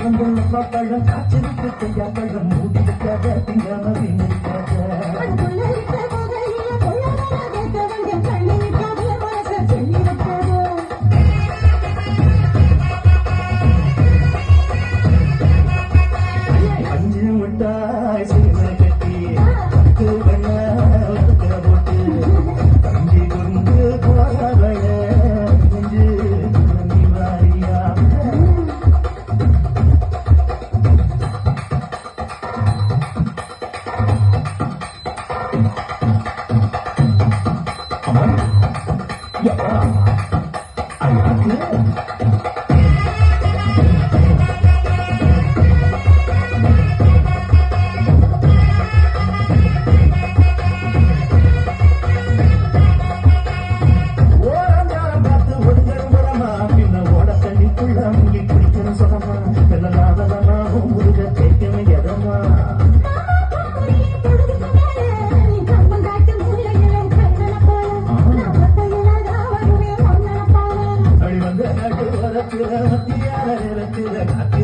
உங்கள் பழம் காய்ச்சலுக்கு செய்யாப்பழம் மூடிக்காக திங்காம வீணுக்காக Thank. நடக்குற கதை